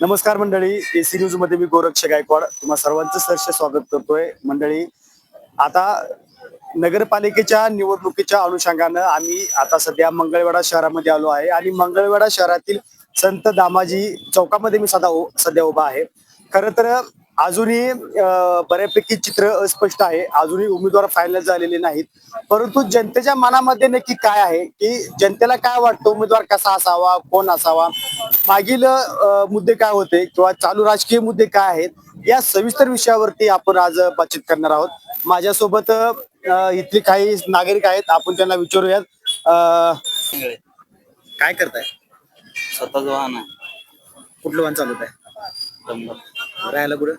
नमस्कार मंडळी एसी न्यूजमध्ये मी गोरक्ष गायकवाड. तुम्हा सर्वांचं सहर्ष स्वागत करतोय. मंडळी आता नगरपालिकेच्या निवडणुकीच्या अनुषंगानं आम्ही आता सध्या मंगळवेढा शहरामध्ये आलो आहे आणि मंगळवेढा शहरातील संत दामाजी चौकामध्ये मी सदा सध्या उभा आहे. खर तर अजूनही बऱ्यापैकी चित्र अस्पष्ट आहे. अजूनही उमेदवार फायनल झालेले नाहीत. परंतु जनतेच्या मनामध्ये नक्की काय आहे की जनतेला काय वाटतं? उमेदवार कसा असावा? कोण असावा? मागील मुद्दे काय होते किंवा चालू राजकीय मुद्दे काय आहेत या सविस्तर विषयावरती आपण आज बातचीत करणार आहोत. माझ्यासोबत इथले काही नागरिक आहेत आपण त्यांना विचारूयात. काय करताय? स्वतःच वाहन आहे. कुठलं वाहन चालवत आहे? राहायला कुठं?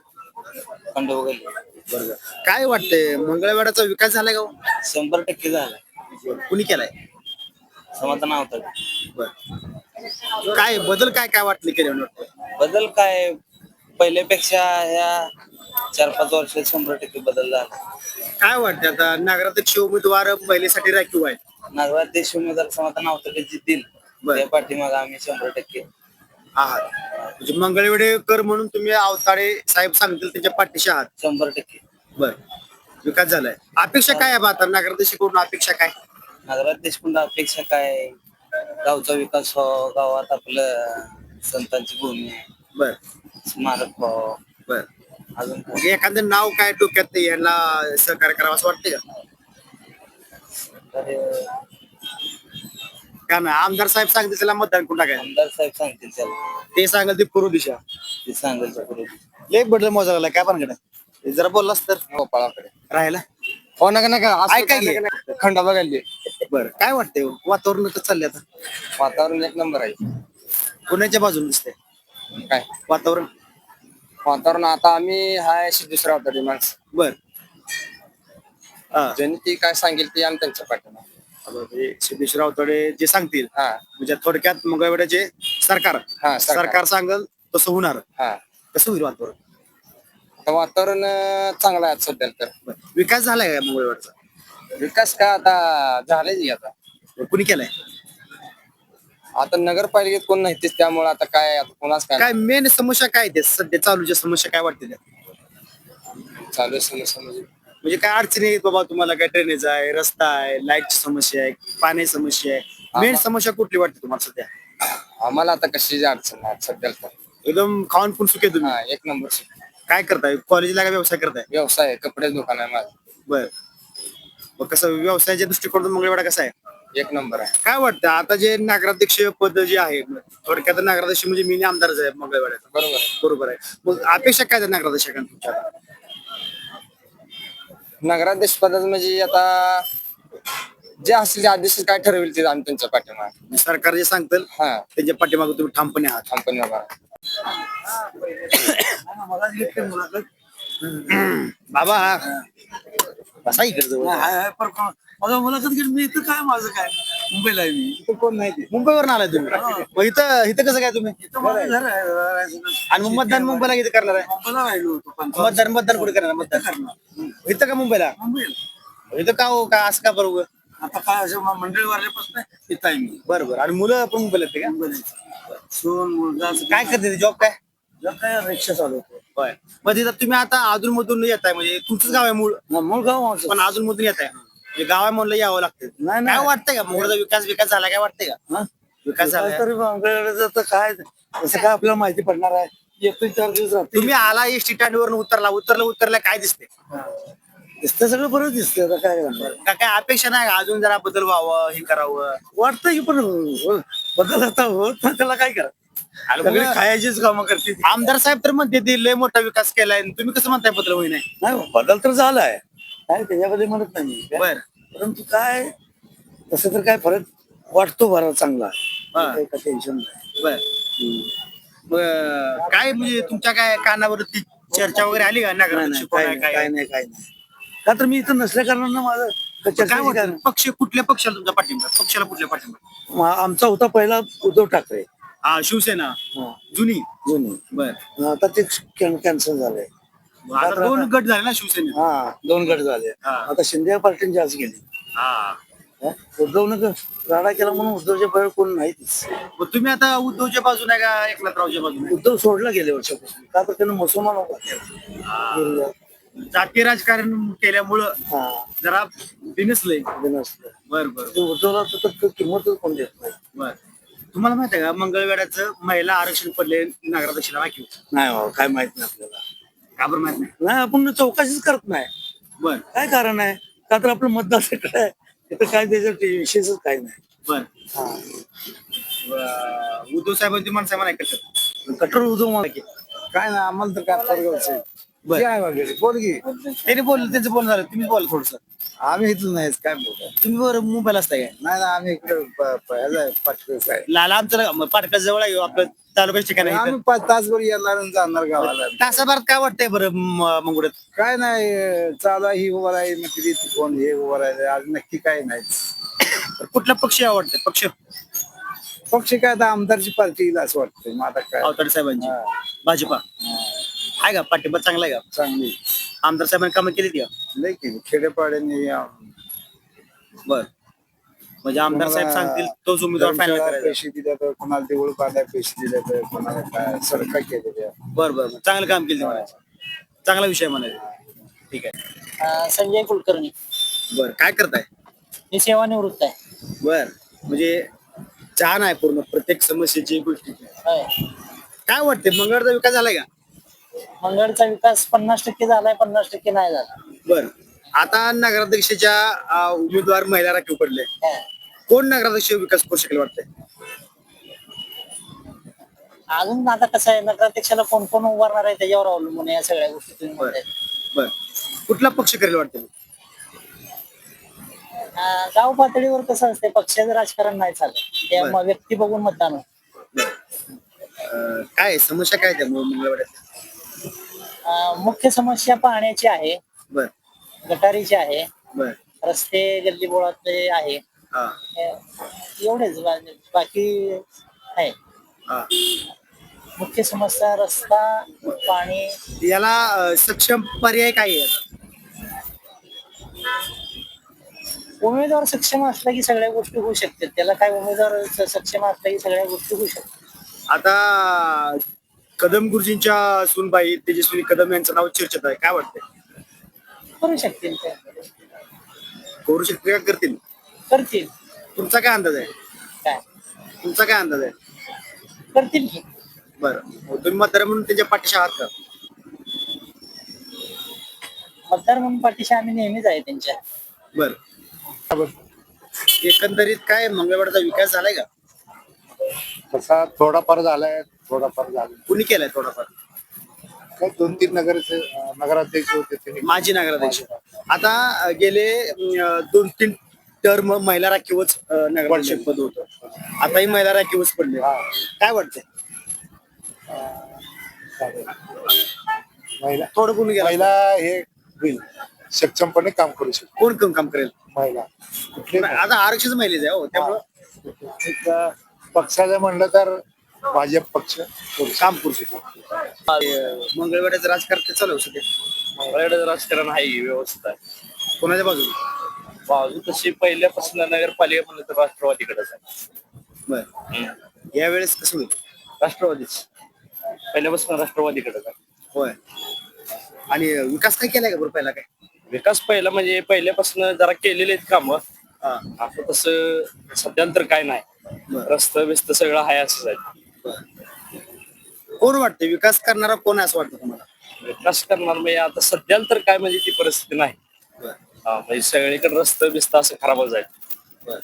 खंडोबा गल्ली बरोबर काय वाटतंय? मंगळवेढाचा विकास झालाय का हो? शंभर टक्के झालाय. कुणी केलाय? समाधान होतं. बर. काय बदल काय काय वाटले केले बदल काय पहिल्यापेक्षा ह्या चार पाच वर्षात शंभर टक्के बदल झाला. काय वाटतं आता? नागराध्यक्ष उमेदवार पहिलेसाठी राखीव आहे नागराध्यक्ष उमेदवार समाधान होतं ते जितील बरं. त्या पाठीमाग आम्ही शंभर टक्के. आहात म्हणजे मंगळवेढेकर म्हणून तुम्ही अवताडे साहेब सांगतील त्यांच्या पाठीशी आहात. शंभर टक्के. बर. विकास झालाय. अपेक्षा काय आहे बा आता? नगराध्यक्षकडून अपेक्षा काय? नागराध्यक्ष पण अपेक्षा काय? गावचा विकास व्हावा गावात आपलं संतांची भूमी आहे बर. स्मारक व्हावं. बर. अजून काय? म्हणजे एखादं नाव काय डोक्यात यांना सहकार्य करावं असं वाटतंय का? तर का ना आमदार साहेब सांगतील त्याला मतदान कुठं काय आमदार साहेब सांगतील त्याला. ते सांगाल ती पूर्व दिशा. ते सांगेल. लय बदल मोजायला काय पण कडे जरा बोललास तर. गोपाळाकडे. राहायला हो नका नका. ऐका की. खंडोबा गल्ली बर. काय वाटतंय वातावरण कसं चाललंय आता? वातावरण एक नंबर आहे. पुण्याच्या बाजूने दिसतंय. काय? वातावरण? वातावरण आता आम्ही हाय दुसरा होता माणसं. बर. हा. ज्यांनी ती काय सांगेल ती आम्ही त्यांच्या पाठीमा म्हणजे सिद्धेश्वर जे सांगतील. हा. म्हणजे थोडक्यात मंगळवेड्याचे सरकार हा, सरकार. सरकार सांगल तसं होणार. हा. कसं होईल वातावरण? आता वातावरण अं, चांगलं आहे सध्या तर. बरं. विकास झालाय का विकास काय आता झालेच की आता? कुणी केलाय? आता नगरपालिकेत कोण नाही तेच त्यामुळे आता काय आता कोणाच काय काय मेन समस्या काय ते? सध्या चालूच्या समस्या काय वाटते त्या? चालू आहे समस्या म्हणजे? म्हणजे काय अडचणी आहेत बाबा तुम्हाला? काय ड्रेनेज आहे रस्ता आहे लाईटची समस्या आहे पाण्याची समस्या आहे. मेन समस्या कुठली वाटते तुम्हाला सध्या? आम्हाला आता कशाची अडचण नाही सध्या तर. एकदम खाऊन पण सुखे तुम्ही. हा एक नंबर. काय करताय? कॉलेजला काय व्यवसाय करताय? व्यवसाय आहे कपडे दुकान आहे माझं. बर. मग कसं व्यवसायाच्या दृष्टिकोनातून मंगळवेढा कसा आहे? एक नंबर आहे. काय वाटतं? आता जे नगराध्यक्ष पद जे आहे थोडक्यात नगराध्यक्ष म्हणजे मिनी आमदारच आहे मंगळवेढ्याचा बरोबर आहे. बरोबर आहे. मग अपेक्षा काय आहे नगराध्यक्षांना तुमच्या? नगराध्यक्ष पदाचं म्हणजे आता जे असेल ते आदेश काय ठरवेल ते आम्ही त्यांच्या पाठीमा सरकार जे सांगतील हा. त्यांच्या पाठीमागे तुम्ही ठामपणे आहात कंपनी बाबा बसा इकडे जवळ. माझा मुलाखत घेऊन मी इथं काय माझं काय? मुंबईला आहे मी. कोण नाही मुंबईवरून आलाय तुम्ही. मग इथं इथं कसं काय तुम्ही? इथं माझं घर आहे राहायचं. आणि मतदान मुंबईला किती करणार आहे? मुंबईला राहिलो होतो पण. मतदान मतदान कुठे करणार? मतदान. इथं का मुंबईला? मुंबईला. इथं का हो का असं का बरोबर? आता काय असं म- मंडळी वारल्यापासून इथं आहे मी. बरं बरं आणि मुलं पण मुंबईला का? मुंबईला सोन मुलगा असं काय करते? जॉब काय? जर काय? रिक्षा चालवतो. होय. मग तिथं तुम्ही आता अजून मधून येत आहे म्हणजे तुमचंच गाव आहे मूळ. मग मूळ गाव. पण अजून मधून येत आहे म्हणजे गाव आहे म्हणलं यावं लागतं. नाही, नाही. काय वाटतंय का? मोहरचा विकास विकास झाला काय वाटतंय का? हा? विकास झाला. काय तरी काय तसं काय आपल्याला माहिती पडणार आहे. येतो चार दिवस राहते तुम्ही आला एस टी स्टँड वरून उतरला. उतरला उतरला काय दिसते दिसतं सगळं बरं दिसतंय. आता काय करणार? का काय अपेक्षा नाही? का? अजून जरा बदल व्हावं हे करावं. वाटतं की पण हो- बदल आता होत नाही त्याला काय करा सगळी खायचीच कामं करते ती. आमदार साहेब तर म्हणते ते लय मोठा विकास केलाय तुम्ही कसं म्हणताय बदल होई नाही नाही बदल तर झालाय. काय त्याच्याबद्दल म्हणत नाही मी. काय? बर. परंतु काय तसं तर काय फरक वाटतो बरा चांगला. हा. काही का टेन्शन नाही. बर. मग काय म्हणजे तुमच्या काय कानावरती चर्चा वगैरे आली का? नाही, नगराध्यक्ष नाही, कोण काय आहे, नाही काय? काय? नाही काय नाही. का तर मी इथं नसल्या कारणानं माझं काय चर्चेचं वाटतं कारण- पक्ष कुठल्या पक्षाला तुमचा पाठिंबा? पक्षाला कुठल्या पाठिंबा? मा- आमचा होता पहिला उद्धव ठाकरे. हा शिवसेना. हा, जुनी. जुनी. बर. आता ते कॅन्सल झालंय आता दोन गट झाले ना शिवसेना हा दोन गट झाले. हा. आता शिंदे पार्टींची आज गेली हा. उद्धव नका राडा केला म्हणून उद्धवच्या बाहेर कोण नाहीच मग तुम्ही आता उद्धवच्या बाजूने आहे का एकनाथरावच्या बाजूने? उद्धव सोडला गेल्या वर्षापासून. का तर त्यानं मुसलमान उभा केला. जातीय राजकारण केल्यामुळं हा. जरा बिनसलं. बर बर. ते उद्धवला तर तर किंमतच कोण देत नाही. बर. तुम्हाला माहीत आहे का मंगळवेड्याचं महिला आरक्षण पडले नगराध्यक्षाला राखीव नाही बाबा काय माहीत नाही आपल्याला. का बरं माहीत नाही? नाही आपण चौकशीच करत नाही. बर. काय कारण आहे? का तर आपलं मतदार तिकडे आहे. तिथं काय त्याच्यात विशेषच काय नाही. बर. हा. उद्धव साहेबांची माणसं म्हणा कसं कठोर उद्धव मला की. काय ना आम्हाला तर काय परगावचं बर. काय वगैरे बोलगी त्यांनी बोललं त्यांचं बोलणं झालं. तुम्ही बोला थोडस. आम्ही इथलं नाहीच काय बोलतो तुम्ही बरं मुंबईला असताय काय? नाही ना आम्ही इकडे आहे लाला आमचं पाटका जवळ आहे आपलं तालुक्याच्या ठिकाण आहे आम्ही इथं. पाच तासभर येणार आणि जाणार गावाला. तासाभरात काय वाटतंय बरं म- मंगळूरात काय नाही चालू आहे, ही उभं राहील मग कोण हे उभं राहिले आज नक्की काय नाही. तर कुठला पक्ष आवडतंय पक्ष? पक्ष काय आता आमदारची पार्टी येईल असं वाटतंय मग आता काय? अवताडे साहेबांची. हा. भाजपा. आहे का? पाठिंबा चांगला आहे का? चांगली. आमदार साहेबांनी कामं केली ती लय केली. खेडेपाड्यांनी बर. म्हणजे आमदार साहेब कोणाला सांगतील तोच उमेदवार फायनल धर्मशाळा करायचा. पैसे दिले तर कोणाला देऊळ बांधाय पैसे दिले तर कोणाला काय सडका केलेल्या. बर बर बर. चांगलं काम केलं म्हणायचं. चांगला विषय म्हणायचा. ठीक आहे. अं, संजय कुलकर्णी. बर काय करताय? मी सेवानिवृत्त आहे. बर. म्हणजे छान आहे पूर्ण प्रत्येक समस्येची गोष्टीची होय. काय वाटते मंगळवारचा विकास झालाय का? मंगळचा विकास पन्नास टक्के झालाय पन्नास टक्के नाही झाला. बर. आता नगराध्यक्षाच्या अं, उमेदवार महिला राखीव पडले. कोण नगराध्यक्ष विकास करू शकेल वाटतंय? अजून आता कसं आहे नगराध्यक्षाला कोण कोण उभारणार आहे त्याच्यावर अवलंबून आहे या सगळ्या गोष्टी तुम्ही बर. म्हणताय. बर. कुठला पक्ष करेल वाटतं अं, गाव पातळीवर कसं असते पक्षाचं राजकारण नाही चालत. बर. म- व्यक्ती बघून मतदान होतं. अं, काय? समस्या काय त्या मंगळवाड्यात? अं, मुख्य समस्या पाण्याची आहे. बर. गटारीची आहे. बर. रस्ते गल्ली बोळातले आहे. हा. एवढेच बा- बाकी आहे. हा. मुख्य समस्या रस्ता पाणी. याला अं, सक्षम पर्याय काय आहे? उमेदवार सक्षम असला की सगळ्या गोष्टी होऊ शकतात. त्याला काय उमेदवार स- सक्षम असला की सगळ्या गोष्टी होऊ शकतात. आता कदम गुरुजींच्या सुनबाई तेजस्वी कदम यांचं नाव चर्चेत आहे. काय वाटतंय? करू शकतील ते. करू शकते का? करतील. करतील. तुमचा काय अंदाज आहे? काय? तुमचा काय अंदाज आहे? करतील की. बरं. मग तुम्ही मतदार म्हणून त्यांच्या पाठीशी आहात का? मतदार म्हणून पाठीशी आम्ही नेहमीच आहे त्यांच्या. बर. एकंदरीत काय मंगळवारचा विकास झालाय का? तसा थोडाफार झालाय. थोडाफार झालाय कुणी केलाय थोडाफार? काय दोन तीन नगर नगराध्यक्ष होते त्यांनी माजी नगराध्यक्ष. आता अं, गेले अं, दोन तीन टर्म महिला राखीवच नगराध्यक्ष पद होतं. आताही महिला राखीवच पडले. काय वाटतंय? महिला थोडं कोणी गेला. महिला हे होईल. सक्षमपणे काम करू शकतो कोण कोण काम करेल? महिला. कुठले? आता आरक्षण महिलेच आहे हो. त्यामुळं एक, अं, पक्षाचं म्हणलं तर भाजप पक्ष. काम करू शकतो मंगळवाड्याचं राजकारण ते चालू सगळे मंगळवेढ्याचं राजकारण आहे व्यवस्था आहे. कोणाच्या बाजूने? बाजू तशी पहिल्यापासून नगरपालिका म्हणलं तर राष्ट्रवादीकडेच आहे. बर. यावेळेस कसं होईल? राष्ट्रवादीच. पहिल्यापासून राष्ट्रवादीकडेच आहे. होय. आणि विकास काय केलाय का बरं पहिला काय? विकास पहिला म्हणजे पहिल्यापासून जरा केलेले आहेत कामं. हा. आता तसं सध्यानंतर काय नाही. रस्त बिस्त सगळं आहे असंच आहे. कोण वाटतं विकास करणारा कोण आहे असं वाटतं तुम्हाला विकास करणार म्हणजे आता सध्यानंतर काय म्हणजे ती परिस्थिती नाही हा, म्हणजे सगळीकडे रस्त बिस्त असं खराबच आहे.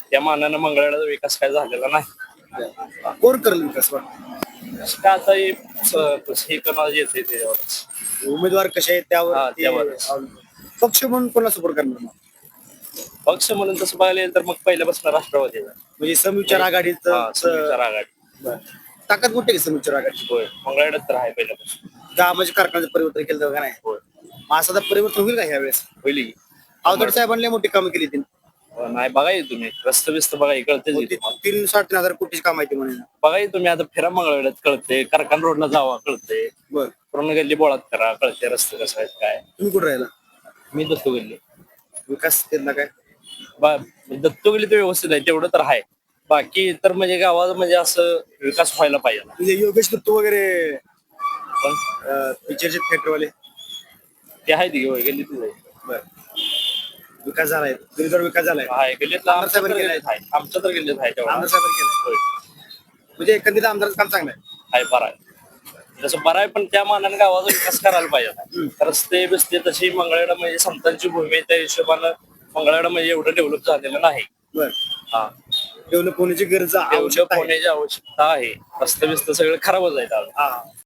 त्या मानानं मंगळवेढाचा विकास काय झालेला नाही कोण करेल विकास वाटतं काय आता हे स- हे करणार येते त्याच्यावरच उमेदवार कसे आहेत त्यावर ते त्यावरच. अवलंबून. पक्ष म्हणून कोणाला सपोर्ट करणार मग? पक्ष म्हणून तसं बघायला गेलं तर मग पहिल्यापासून राष्ट्रवादी. म्हणजे समविचार हा, संयुक्त आघाडी ताकद मोठी आहे का समविचार आघाडी होय. तर आहे पहिल्यापासून. गावाच्या कारखान्याचं परिवर्तन केलं होतं का नाही? होय. मग असं आता परिवर्तन होईल का ह्यावेळेस? होईल की. अवतड साहेबांनी मोठी कामं केली ती. हो, नाही बघाय तुम्ही. रस्त बिस्त बघाय कळतेच मग की ती तुम्हाला. तीन हजार कोटीची काम आहे ती म्हणे बघाय तुम्ही आता फिरा मंगळवेढ्यात कळते कारखान रोडला जावा कळते बर. पूर्ण गल्ली बोळात करा कळते रस्ते कसं आहेत काय. तुम्ही कुठं राहिला? मी दसतो गल्ली. विकास केला काय? बा- दत्तू गेली तर व्यवस्थित आहे तेवढं तर आहे. बाकी तर म्हणजे गावात म्हणजे असं विकास व्हायला पाहिजे म्हणजे योगेश दत्तू वगैरे पण पिक्चरचे थिएटरवाले. ते आहे ती गेली ती बर. विकास झालाय गिरीजवळ विकास झालाय आहे. गेलीतला आमदार आमच्या तर साहेबांनी गेलीत आहे. आमच्या तर गेलीत आहे तेवढा. आमदार साहेबांनी केलंय होय. म्हणजे एकंदरीत आमदारचं काम चांगलं आहे. आहे बरा आहे. जसं बरं आहे पण त्या मानाने गावाचा विकास करायला पाहिजे रस्ते बिस्ते तशी मंगळवेढा म्हणजे संतांची भूमी आहे, त्या हिशोबानं मंगळवेढा म्हणजे एवढं डेव्हलप झालेलं नाही. बर. हा. डेव्हलप होण्याची गरज डेव्हलप आहे होण्याची आवश्यकता आहे रस्ते बिस्त सगळं खराबच आहेत आता. हा